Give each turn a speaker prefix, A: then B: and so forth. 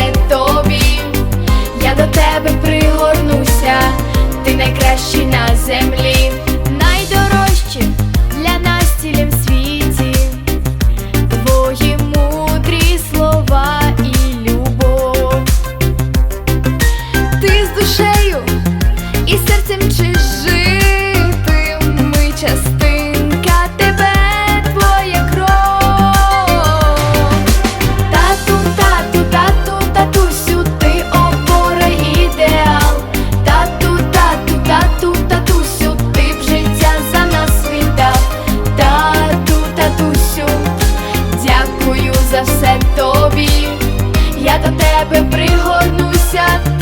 A: серце тобі, я до тебе пригорнуся, ти найкращий на землі. тебе пригорнуся.